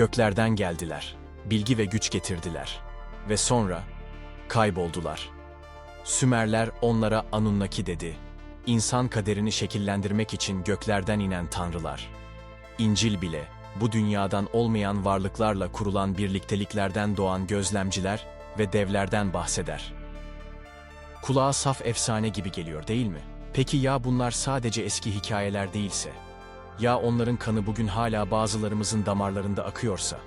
Göklerden geldiler, bilgi ve güç getirdiler. Ve sonra kayboldular. Sümerler onlara Anunnaki dedi. İnsan kaderini şekillendirmek için göklerden inen tanrılar. İncil bile, bu dünyadan olmayan varlıklarla kurulan birlikteliklerden doğan gözlemciler ve devlerden bahseder. Kulağa saf efsane gibi geliyor değil mi? Peki ya bunlar sadece eski hikayeler değilse? Ya onların kanı bugün hala bazılarımızın damarlarında akıyorsa?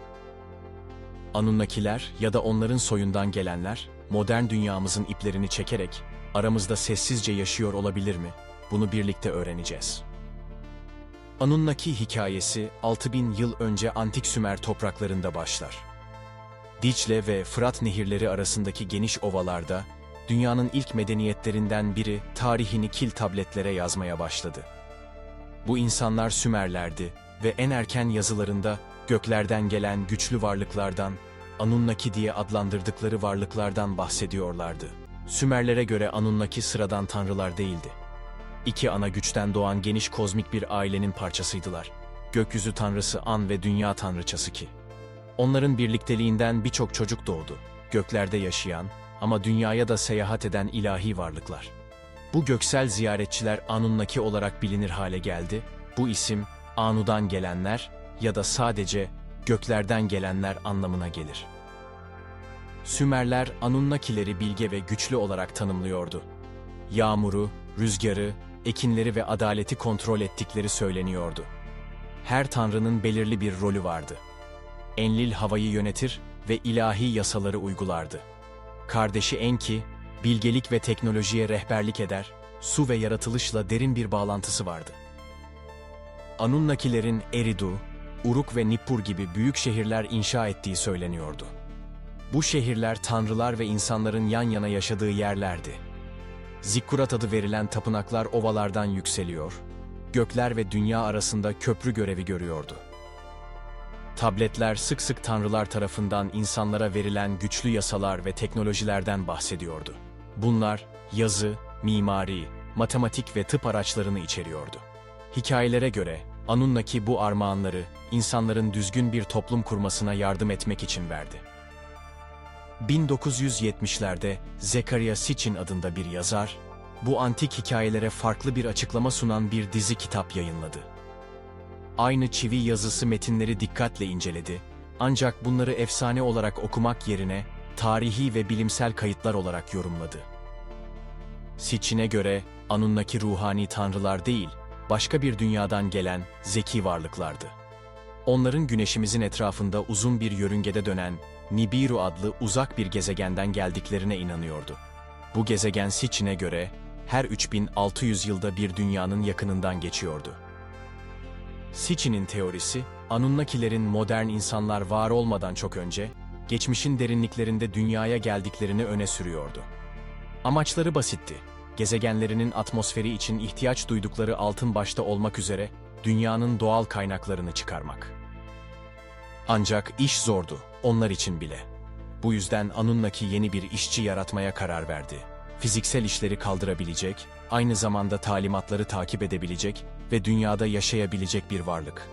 Anunnakiler ya da onların soyundan gelenler, modern dünyamızın iplerini çekerek aramızda sessizce yaşıyor olabilir mi? Bunu birlikte öğreneceğiz. Anunnaki hikayesi 6000 yıl önce Antik Sümer topraklarında başlar. Dicle ve Fırat nehirleri arasındaki geniş ovalarda dünyanın ilk medeniyetlerinden biri tarihini kil tabletlere yazmaya başladı. Bu insanlar Sümerlerdi ve en erken yazılarında göklerden gelen güçlü varlıklardan, Anunnaki diye adlandırdıkları varlıklardan bahsediyorlardı. Sümerlere göre Anunnaki sıradan tanrılar değildi. İki ana güçten doğan geniş kozmik bir ailenin parçasıydılar. Gökyüzü tanrısı An ve dünya tanrıçası Ki. Onların birlikteliğinden birçok çocuk doğdu. Göklerde yaşayan ama dünyaya da seyahat eden ilahi varlıklar. Bu göksel ziyaretçiler Anunnaki olarak bilinir hale geldi. Bu isim Anu'dan gelenler ya da sadece göklerden gelenler anlamına gelir. Sümerler Anunnakileri bilge ve güçlü olarak tanımlıyordu. Yağmuru, rüzgarı, ekinleri ve adaleti kontrol ettikleri söyleniyordu. Her tanrının belirli bir rolü vardı. Enlil havayı yönetir ve ilahi yasaları uygulardı. Kardeşi Enki, bilgelik ve teknolojiye rehberlik eder, su ve yaratılışla derin bir bağlantısı vardı. Anunnakilerin Eridu, Uruk ve Nippur gibi büyük şehirler inşa ettiği söyleniyordu. Bu şehirler tanrılar ve insanların yan yana yaşadığı yerlerdi. Zikkurat adı verilen tapınaklar ovalardan yükseliyor, gökler ve dünya arasında köprü görevi görüyordu. Tabletler sık sık tanrılar tarafından insanlara verilen güçlü yasalar ve teknolojilerden bahsediyordu. Bunlar yazı, mimari, matematik ve tıp araçlarını içeriyordu. Hikayelere göre Anunnaki bu armağanları insanların düzgün bir toplum kurmasına yardım etmek için verdi. 1970'lerde Zekaria Sitchin adında bir yazar, bu antik hikayelere farklı bir açıklama sunan bir dizi kitap yayınladı. Aynı çivi yazısı metinleri dikkatle inceledi, ancak bunları efsane olarak okumak yerine tarihi ve bilimsel kayıtlar olarak yorumladı. Sitchin'e göre Anunnaki ruhani tanrılar değil, başka bir dünyadan gelen zeki varlıklardı. Onların güneşimizin etrafında uzun bir yörüngede dönen Nibiru adlı uzak bir gezegenden geldiklerine inanıyordu. Bu gezegen Sitchin'e göre her 3600 yılda bir dünyanın yakınından geçiyordu. Sitchin'in teorisi, Anunnakilerin modern insanlar var olmadan çok önce, geçmişin derinliklerinde dünyaya geldiklerini öne sürüyordu. Amaçları basitti. Gezegenlerinin atmosferi için ihtiyaç duydukları altın başta olmak üzere dünyanın doğal kaynaklarını çıkarmak. Ancak iş zordu, onlar için bile. Bu yüzden Anunnaki yeni bir işçi yaratmaya karar verdi. Fiziksel işleri kaldırabilecek, aynı zamanda talimatları takip edebilecek ve dünyada yaşayabilecek bir varlık.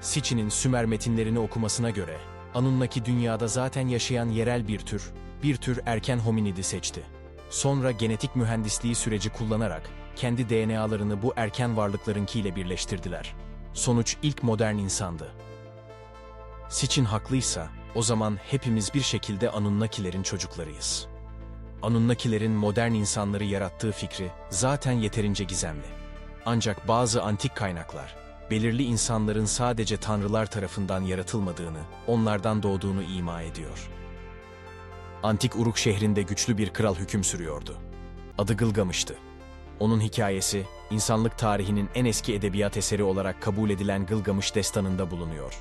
Sitchin'in Sümer metinlerini okumasına göre, Anunnaki dünyada zaten yaşayan yerel bir tür, bir tür erken hominidi seçti. Sonra genetik mühendisliği süreci kullanarak kendi DNA'larını bu erken varlıklarınkiyle birleştirdiler. Sonuç ilk modern insandı. Sitchin haklıysa, o zaman hepimiz bir şekilde Anunnakilerin çocuklarıyız. Anunnakilerin modern insanları yarattığı fikri zaten yeterince gizemli. Ancak bazı antik kaynaklar, belirli insanların sadece tanrılar tarafından yaratılmadığını, onlardan doğduğunu ima ediyor. Antik Uruk şehrinde güçlü bir kral hüküm sürüyordu. Adı Gılgamış'tı. Onun hikayesi, insanlık tarihinin en eski edebiyat eseri olarak kabul edilen Gılgamış destanında bulunuyor.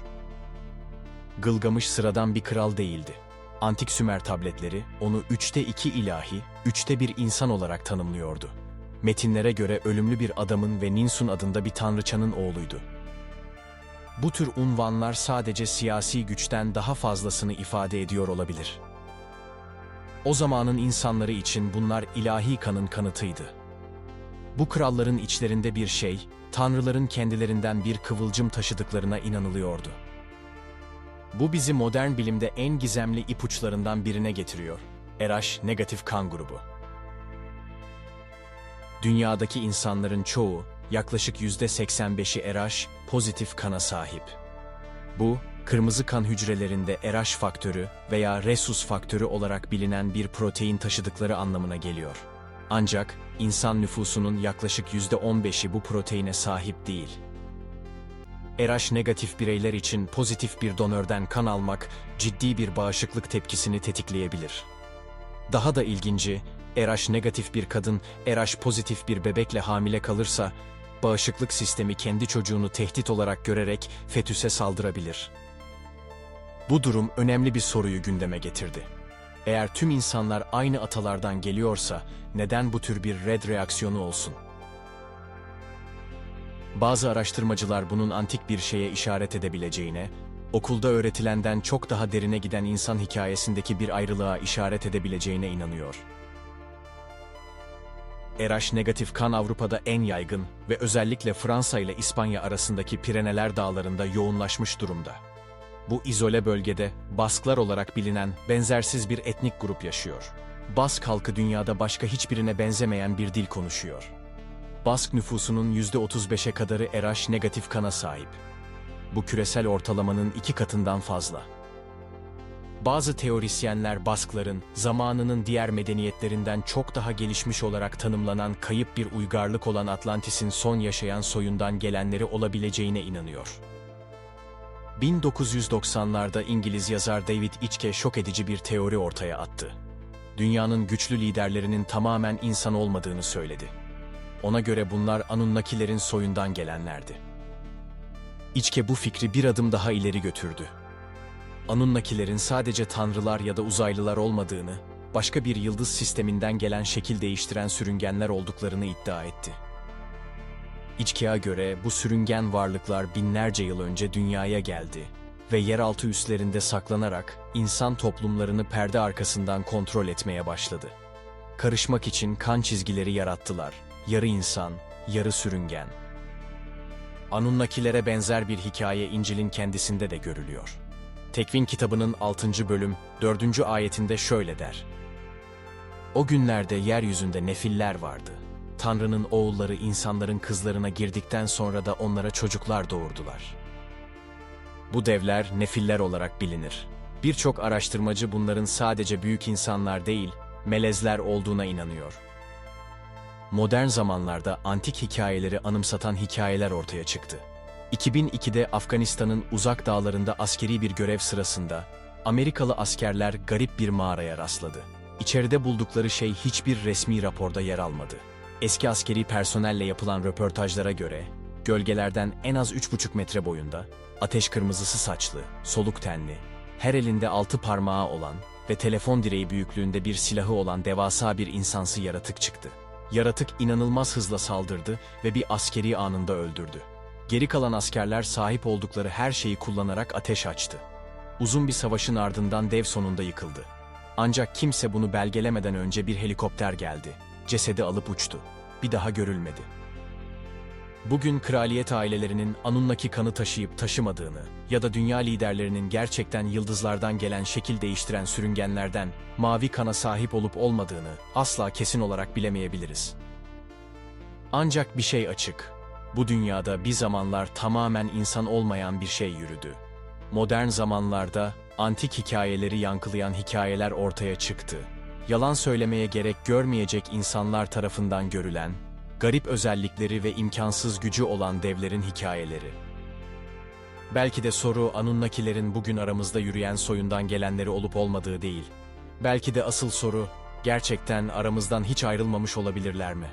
Gılgamış sıradan bir kral değildi. Antik Sümer tabletleri onu üçte iki ilahi, üçte bir insan olarak tanımlıyordu. Metinlere göre ölümlü bir adamın ve Ninsun adında bir tanrıçanın oğluydu. Bu tür unvanlar sadece siyasi güçten daha fazlasını ifade ediyor olabilir. O zamanın insanları için bunlar ilahi kanın kanıtıydı. Bu kralların içlerinde bir şey, tanrıların kendilerinden bir kıvılcım taşıdıklarına inanılıyordu. Bu bizi modern bilimde en gizemli ipuçlarından birine getiriyor. RH negatif kan grubu. Dünyadaki insanların çoğu, yaklaşık %85'i RH pozitif kana sahip. Bu, kırmızı kan hücrelerinde RH faktörü veya resus faktörü olarak bilinen bir protein taşıdıkları anlamına geliyor. Ancak insan nüfusunun yaklaşık %15'i bu proteine sahip değil. RH negatif bireyler için pozitif bir donörden kan almak ciddi bir bağışıklık tepkisini tetikleyebilir. Daha da ilginci, RH negatif bir kadın RH pozitif bir bebekle hamile kalırsa, bağışıklık sistemi kendi çocuğunu tehdit olarak görerek fetüse saldırabilir. Bu durum önemli bir soruyu gündeme getirdi. Eğer tüm insanlar aynı atalardan geliyorsa neden bu tür bir red reaksiyonu olsun? Bazı araştırmacılar bunun antik bir şeye işaret edebileceğine, okulda öğretilenden çok daha derine giden insan hikayesindeki bir ayrılığa işaret edebileceğine inanıyor. RH negatif kan Avrupa'da en yaygın ve özellikle Fransa ile İspanya arasındaki Pireneler dağlarında yoğunlaşmış durumda. Bu izole bölgede Basklar olarak bilinen benzersiz bir etnik grup yaşıyor. Bask halkı dünyada başka hiçbirine benzemeyen bir dil konuşuyor. Bask nüfusunun %35'e kadarı RH negatif kana sahip. Bu küresel ortalamanın iki katından fazla. Bazı teorisyenler Baskların zamanının diğer medeniyetlerinden çok daha gelişmiş olarak tanımlanan kayıp bir uygarlık olan Atlantis'in son yaşayan soyundan gelenleri olabileceğine inanıyor. 1990'larda İngiliz yazar David Icke şok edici bir teori ortaya attı. Dünyanın güçlü liderlerinin tamamen insan olmadığını söyledi. Ona göre bunlar Anunnakilerin soyundan gelenlerdi. İçke bu fikri bir adım daha ileri götürdü. Anunnakilerin sadece tanrılar ya da uzaylılar olmadığını, başka bir yıldız sisteminden gelen şekil değiştiren sürüngenler olduklarını iddia etti. İçke'a göre bu sürüngen varlıklar binlerce yıl önce dünyaya geldi ve yeraltı üslerinde saklanarak insan toplumlarını perde arkasından kontrol etmeye başladı. Karışmak için kan çizgileri yarattılar. Yarı insan, yarı sürüngen. Anunnakilere benzer bir hikaye İncil'in kendisinde de görülüyor. Tekvin kitabının 6. bölüm 4. ayetinde şöyle der. O günlerde yeryüzünde nefiller vardı. Tanrı'nın oğulları insanların kızlarına girdikten sonra da onlara çocuklar doğurdular. Bu devler nefiller olarak bilinir. Birçok araştırmacı bunların sadece büyük insanlar değil, melezler olduğuna inanıyor. Modern zamanlarda antik hikayeleri anımsatan hikayeler ortaya çıktı. 2002'de Afganistan'ın uzak dağlarında askeri bir görev sırasında Amerikalı askerler garip bir mağaraya rastladı. İçeride buldukları şey hiçbir resmi raporda yer almadı. Eski askeri personelle yapılan röportajlara göre gölgelerden en az 3,5 metre boyunda, ateş kırmızısı saçlı, soluk tenli, her elinde altı parmağı olan ve telefon direği büyüklüğünde bir silahı olan devasa bir insansı yaratık çıktı. Yaratık inanılmaz hızla saldırdı ve bir askeri anında öldürdü. Geri kalan askerler sahip oldukları her şeyi kullanarak ateş açtı. Uzun bir savaşın ardından dev sonunda yıkıldı. Ancak kimse bunu belgelemeden önce bir helikopter geldi. Cesedi alıp uçtu. Bir daha görülmedi. Bugün kraliyet ailelerinin Anunnaki kanı taşıyıp taşımadığını ya da dünya liderlerinin gerçekten yıldızlardan gelen şekil değiştiren sürüngenlerden mavi kana sahip olup olmadığını asla kesin olarak bilemeyebiliriz. Ancak bir şey açık. Bu dünyada bir zamanlar tamamen insan olmayan bir şey yürüdü. Modern zamanlarda antik hikayeleri yankılayan hikayeler ortaya çıktı. Yalan söylemeye gerek görmeyecek insanlar tarafından görülen, garip özellikleri ve imkansız gücü olan devlerin hikayeleri. Belki de soru Anunnakilerin bugün aramızda yürüyen soyundan gelenleri olup olmadığı değil. Belki de asıl soru gerçekten aramızdan hiç ayrılmamış olabilirler mi?